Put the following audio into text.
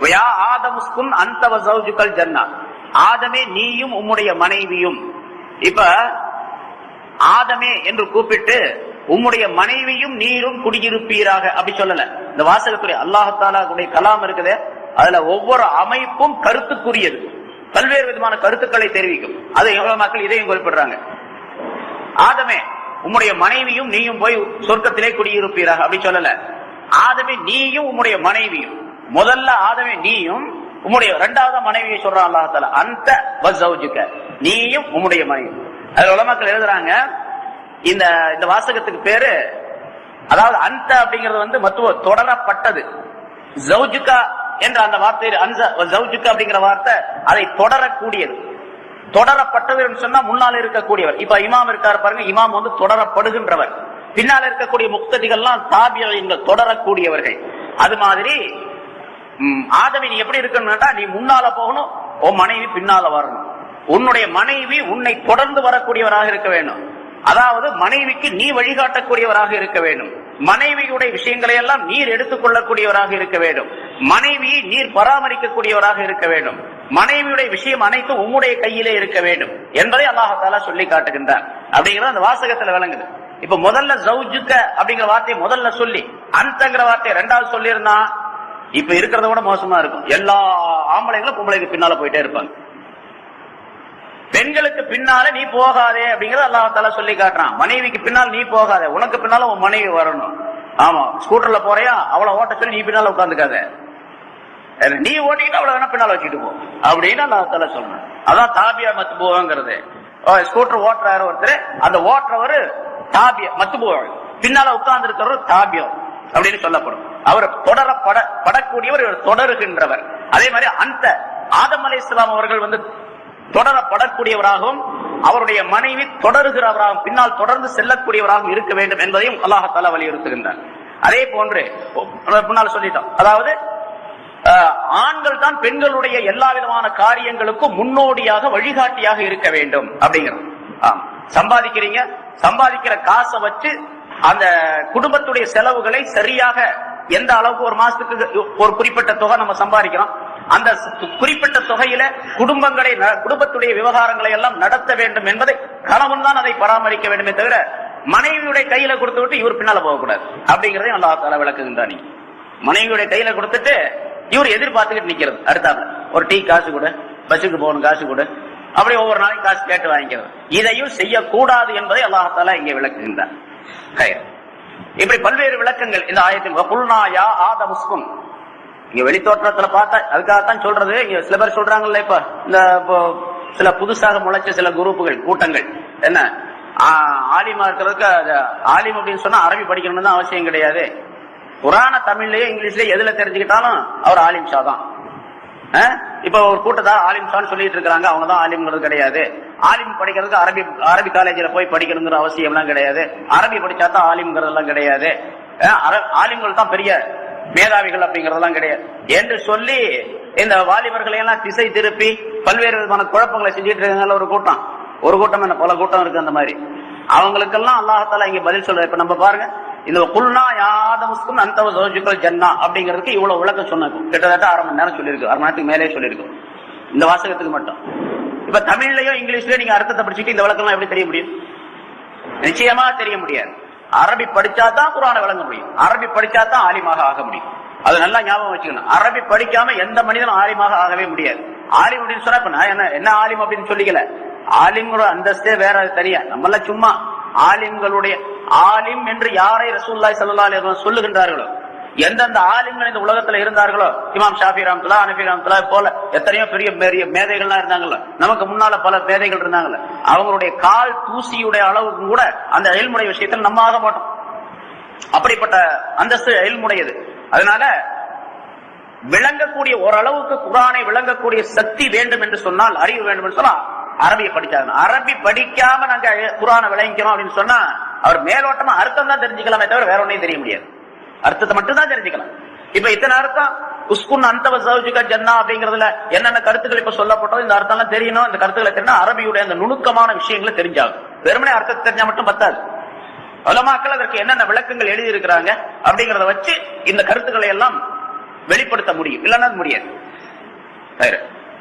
வயா அந்த வசௌஜுக்கல் ஜன்னா. ஆதமே நீயும் உம்முடைய மனைவியும். இப்ப ஆதமே என்று கூப்பிட்டு உம்முடைய மனைவியும் நீரும் குடியிருப்பீராக அப்படி சொல்லல. இந்த வாசகத்துடைய அல்லாஹாலாவுடைய கலாம் இருக்குது. அதுல ஒவ்வொரு அமைப்பும் கருத்துக்குரியது. பல்வேறு விதமான கருத்துக்களை தெரிவிக்கும். அதை எவ்வளவு மக்கள் இதையும் குறிப்பிடுறாங்க. ஆதமே உம்முடைய மனைவியும் நீயும் போய் சொர்க்கத்திலே குடியிருப்பீராக அப்படி சொல்லல. ஆதமே நீயும் உம்முடைய மனைவியும். முதல்ல ஆதவி நீயும் உம்முடைய இரண்டாவது மனைவியை சொல்றான் அல்லாஹால அந்த வசௌஜுக்க நீயும் உம்முடைய மனைவி. அது உலமாக்கள் எழுதுறாங்க இந்த இந்த வாசகத்துக்கு பேரு அதாவது அந்த அப்படிங்கிறது வந்து மத்துவ தொடரப்பட்டது. ஜவுஜுக்கா என்ற அந்த வார்த்தை அன்ச ஜவுஜுகா அப்படிங்கிற வார்த்தை அதை தொடரக்கூடியது. தொடரப்பட்டது என்று சொன்னா முன்னால் இருக்கக்கூடியவர். இப்ப இமாம் இருக்காரு பாருங்க இமாம் வந்து தொடரப்படுகின்றவர். பின்னால் இருக்கக்கூடிய முக்ததிகள்லாம் தாபியங்கள் தொடரக்கூடியவர்கள். அது மாதிரி ஆதவி நீ எப்படி இருக்கணும்னா நீ முன்னால போகணும் உன் மனைவி பின்னால வரணும். உன்னுடைய மனைவி உன்னை தொடர்ந்து வரக்கூடியவராக இருக்க வேண்டும். அதாவது மனைவிக்கு நீ வழிகாட்டக்கூடியவராக இருக்க வேண்டும். மனைவியுடைய விஷயங்களை எல்லாம் நீர் எடுத்துக்கொள்ளக்கூடியவராக இருக்க வேண்டும். மனைவியை நீர் பராமரிக்கக்கூடியவராக இருக்க வேண்டும். மனைவியுடைய விஷயம் அனைத்தும் உம்முடைய கையிலே இருக்க வேண்டும் என்பதை அல்லாஹால சொல்லி காட்டுகின்றார். அப்படிங்கிறது அந்த வாசகத்துல விளங்குது. இப்ப முதல்ல ஜவுஜுக்க அப்படிங்கிற வார்த்தையை முதல்ல சொல்லி அந்தங்கிற வார்த்தையை ரெண்டாவது சொல்லியிருந்தா இப்ப இருக்கிறத விட மோசமா இருக்கும். எல்லா ஆம்பளைங்களும் பொம்பளைக்கு பின்னால போயிட்டே இருப்பாங்க. பெண்களுக்கு பின்னால நீ போகாதே அப்படிங்கறது அல்லாஹால சொல்லி காட்டுறான். மனைவிக்கு பின்னால் நீ போகாதே. உனக்கு பின்னால உன் மனைவி வரணும். ஆமா ஸ்கூட்டர்ல போறியா? அவளை ஓட்ட சொல்லி நீ பின்னால உட்காந்துக்காத நீ ஓட்டிக்கிட்டு அவளை வேணா பின்னால வச்சுட்டு போ. அப்படின்னு அல்லாஹால சொல்லணும் அதான் தாபியா மத்து போவாங்கிறது ஸ்கூட்டர் ஓட்டுறாரு ஒருத்தர். அந்த ஓட்டுறவர் தாபிய மத்து போவாங்க பின்னால உட்கார்ந்து இருக்கிறவர் தாபியம் அப்படின்னு சொல்லப்படும். அவர் தொடர பட படக்கூடியவர் இவர் தொடருகின்றவர். அதே மாதிரி அந்த ஆதம் அலை இஸ்லாம் அவர்கள் வந்து தொடரப்படக்கூடியவராகவும் அவருடைய மனைவி தொடருகிறவராகவும் பின்னால் தொடர்ந்து செல்லக்கூடியவராகவும் இருக்க வேண்டும் என்பதையும் அல்லாஹால வலியுறுத்துகின்றார் அதே போன்று முன்னால் சொல்லிட்டோம். அதாவது ஆண்கள் தான் பெண்களுடைய எல்லா விதமான காரியங்களுக்கும் முன்னோடியாக வழிகாட்டியாக இருக்க வேண்டும் அப்படிங்கிறோம். சம்பாதிக்கிறீங்க சம்பாதிக்கிற காசை வச்சு அந்த குடும்பத்துடைய செலவுகளை சரியாக எந்த அளவுக்கு ஒரு மாசத்துக்கு ஒரு குறிப்பிட்ட தொகை நம்ம சம்பாதிக்கிறோம் அந்த குறிப்பிட்ட தொகையில குடும்பங்களை குடும்பத்துடைய விவகாரங்களை எல்லாம் நடத்த வேண்டும் என்பதை கணவன் தான் அதை பராமரிக்க வேண்டுமே தவிர மனைவியுடைய கையில கொடுத்து விட்டு இவர் பின்னால போகக்கூடாது. அப்படிங்கறதே அல்லாஹ் தாலா விளக்குகின்றான் நீ மனைவியுடைய கையில கொடுத்துட்டு இவர் எதிர்பார்த்துக்கிட்டு நிக்கிறது. அடுத்தாப்புல ஒரு டீ காசு கொடு பஸ்ஸுக்கு போகணும் காசு கொடு. அப்படி ஒவ்வொரு நாளைக்கு காசு கேட்டு வாங்கிக்கிறது. இதையும் செய்யக்கூடாது என்பதை அல்லாஹால இங்கே விளக்குகின்றார் இப்படி பல்வேறு விளக்கங்கள் இந்த ஆயத்தில். குல்னா ஆத முஸ்கும் இங்க வெளித்தோற்றத்துல பார்த்தா அதுக்காகத்தான் சொல்றது. இங்க சில பேர் சொல்றாங்கல்ல இப்ப இந்த இப்போ சில புதுசாக முளைச்ச சில குரூப்புகள் கூட்டங்கள். என்ன? ஆலிமா இருக்கிறதுக்கு ஆலிம் அப்படின்னு சொன்னா அரபி படிக்கணும்னு தான் அவசியம் கிடையாது. புராண தமிழ்லயே இங்கிலீஷ்லயே எதுல தெரிஞ்சுக்கிட்டாலும் அவர் ஆலிம் ஷா தான். இப்ப ஒரு கூட்டத்தார் ஆலிம் ஷான்னு சொல்லிட்டு இருக்காங்க அவங்க தான் ஆலிம்ங்கிறது கிடையாது. ஆலிம் படிக்கிறதுக்கு அரபி அரபி காலேஜில் போய் படிக்கணுங்கிற அவசியம்லாம் கிடையாது. அரபி படித்தா தான் ஆலிம்ங்கிறதெல்லாம் கிடையாது. அர- ஆலிம்கள் தான் பெரிய மேதாவிகள் அப்படிங்கறதெல்லாம் கிடையாது. என்று சொல்லி இந்த வாலிபர்களை எல்லாம் திசை திருப்பி பல்வேறு விதமான குழப்பங்களை செஞ்சுட்டு இருக்காங்க ஒரு கூட்டம். ஒரு கூட்டம் என்ன? பல கூட்டம் இருக்கு அந்த மாதிரி. அவங்களுக்கெல்லாம் அல்லாஹால இங்க பதில் சொல்ற இப்ப நம்ம பாருங்க. இந்த குல்னா யாதவஸ்கும் அந்த சோஜுக்கள் ஜன்னா அப்படிங்கிறதுக்கு இவ்வளவு விளக்கம் சொன்னோம் கிட்டத்தட்ட அரை மணி நேரம் சொல்லியிருக்கு. அரை மணி நேரத்துக்கு மேலே சொல்லியிருக்கோம் இந்த வாசகத்துக்கு மட்டும். இப்ப தமிழ்லயோ இங்கிலீஷ்லயோ நீங்க அர்த்தத்தை படிச்சுட்டு இந்த விளக்கம் எப்படி தெரிய முடியும்? நிச்சயமா தெரிய முடியாது. அரபி படிச்சா தான் குரானை விளங்க முடியும். அரபி படிச்சா தான் ஆலிமாக ஆக முடியும். அது நல்லா ஞாபகம் வச்சுக்கணும். அரபி படிக்காம எந்த மனிதனும் ஆலிமாக ஆகவே முடியாது. ஆலிம் அப்படின்னு சொன்னா இப்ப நான் என்ன என்ன ஆலிம் அப்படின்னு சொல்லிக்கல. ஆலிம்ங்கிற அந்தஸ்தே வேற அது தனியா. நம்மள சும்மா ஆலிம்களுடைய ஆலிம் என்று யாரை ரசூல்லாய் ஸல்லல்லாஹு சொல்லுகின்றார்களோ எந்தெந்த ஆளுங்கள் இந்த உலகத்துல இருந்தார்களோ இமாம் ஷாஃபி ராம்துலா அனபி ராம்துலா போல எத்தனையோ பெரிய பெரிய மேதைகள்லாம் இருந்தாங்கல்ல. நமக்கு முன்னால பல மேதைகள் இருந்தாங்கல்ல. அவங்களுடைய கால் தூசியுடைய அளவுக்கு கூட அந்த எல்முடைய விஷயத்தில் நம்ம ஆக மாட்டோம். அப்படிப்பட்ட அந்தஸ்து எல்முடையது. அதனால விளங்கக்கூடிய ஓரளவுக்கு குரானை விளங்கக்கூடிய சக்தி வேண்டும் என்று சொன்னால் அறிவு வேண்டும் என்று சொன்னால் அரபியை படிச்சாங்க அரபி படிக்காம நாங்க குரானை விளங்கிக்கிறோம் அப்படின்னு சொன்னா அவர் மேலோட்டமா அர்த்தம் தான் தெரிஞ்சுக்கலாமே தவிர வேற ஒன்றையும் தெரிய முடியாது. அர்த்தத்தை மட்டும் தான் தெரிஞ்சுக்கலாம் இப்ப இத்தனை அர்த்தம் உஸ்குன் அந்த சௌஜிக ஜன்னா அப்படிங்கறதுல என்னென்ன கருத்துக்கள் இப்ப சொல்லப்பட்டோ இந்த அர்த்தம் எல்லாம் தெரியணும். இந்த கருத்துக்களை தெரியும் அரபியுடைய அந்த நுணுக்கமான விஷயங்களை தெரிஞ்சாகும். வெறுமனே அர்த்தத்தை தெரிஞ்சா மட்டும் பத்தாது. உலமாக்கள் அதற்கு என்னென்ன விளக்கங்கள் எழுதி இருக்கிறாங்க அப்படிங்கறத வச்சு இந்த கருத்துக்களை எல்லாம் வெளிப்படுத்த முடியும். இல்லைன்னா முடியாது.